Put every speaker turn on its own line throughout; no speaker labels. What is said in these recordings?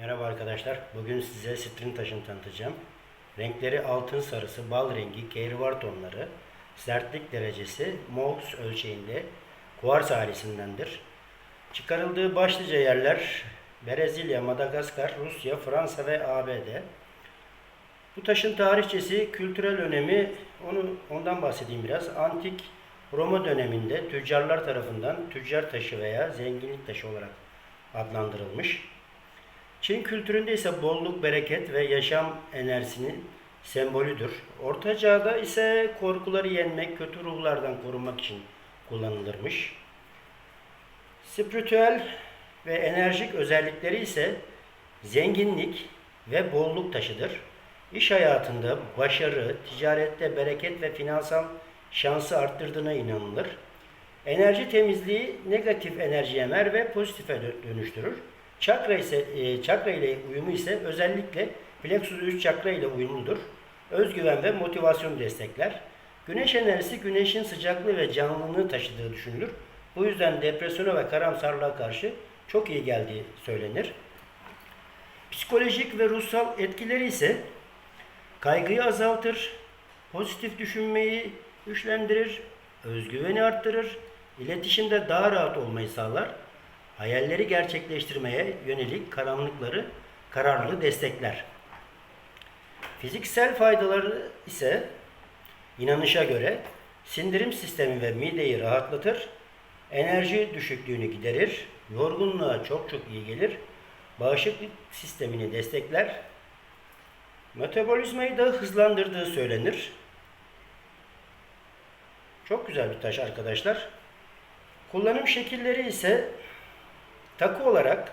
Merhaba arkadaşlar. Bugün size sitrin taşını tanıtacağım. Renkleri altın sarısı, bal rengi, kehribar tonları, sertlik derecesi Mohs ölçeğinde kuars ailesindendir. Çıkarıldığı başlıca yerler Brezilya, Madagaskar, Rusya, Fransa ve ABD. Bu taşın tarihçesi, kültürel önemi, onu ondan bahsedeyim biraz. Antik Roma döneminde tüccarlar tarafından tüccar taşı veya zenginlik taşı olarak adlandırılmış. Çin kültüründe ise bolluk, bereket ve yaşam enerjisinin sembolüdür. Orta Çağ'da ise korkuları yenmek, kötü ruhlardan korunmak için kullanılırmış. Spiritüel ve enerjik özellikleri ise zenginlik ve bolluk taşıdır. İş hayatında başarı, ticarette bereket ve finansal şansı arttırdığına inanılır. Enerji temizliği negatif enerji emer ve pozitife dö- dönüştürür. Çakra ise e, çakra ile uyumu ise özellikle plexus 3 çakra ile uyumludur. Özgüven ve motivasyonu destekler. Güneş enerjisi güneşin sıcaklığı ve canlılığı taşıdığı düşünülür. Bu yüzden depresyona ve karamsarlığa karşı çok iyi geldiği söylenir. Psikolojik ve ruhsal etkileri ise kaygıyı azaltır, pozitif düşünmeyi güçlendirir, özgüveni arttırır, iletişimde daha rahat olmayı sağlar, hayalleri gerçekleştirmeye yönelik karanlıkları kararlılığı destekler. Fiziksel faydaları ise inanışa göre sindirim sistemi ve mideyi rahatlatır, enerji düşüklüğünü giderir, yorgunluğa çok çok iyi gelir, bağışıklık sistemini destekler, metabolizmayı da hızlandırdığı söylenir. Çok güzel bir taş arkadaşlar. Kullanım şekilleri ise takı olarak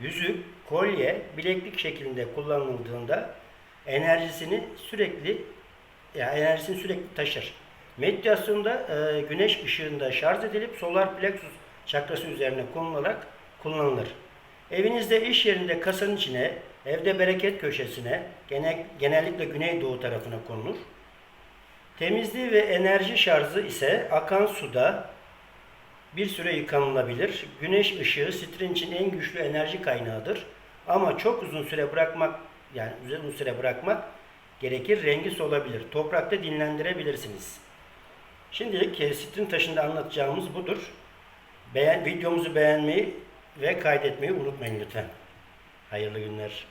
yüzük, kolye, bileklik şeklinde kullanıldığında enerjisini sürekli yani enerjisini sürekli taşır. Meditasyonda e, güneş ışığında şarj edilip solar plexus çakrası üzerine konularak kullanılır. Evinizde, iş yerinde kasanın içine, evde bereket köşesine, gene, genellikle güneydoğu tarafına konulur. Temizliği ve enerji şarjı ise akan suda bir süre yıkanılabilir. Güneş ışığı sitrin için en güçlü enerji kaynağıdır. Ama çok uzun süre bırakmak yani uzun süre bırakmak gerekir. Rengi solabilir. Toprakta dinlendirebilirsiniz. Şimdilik e, sitrin taşında anlatacağımız budur. Beğen, videomuzu beğenmeyi ve kaydetmeyi unutmayın lütfen. Hayırlı günler.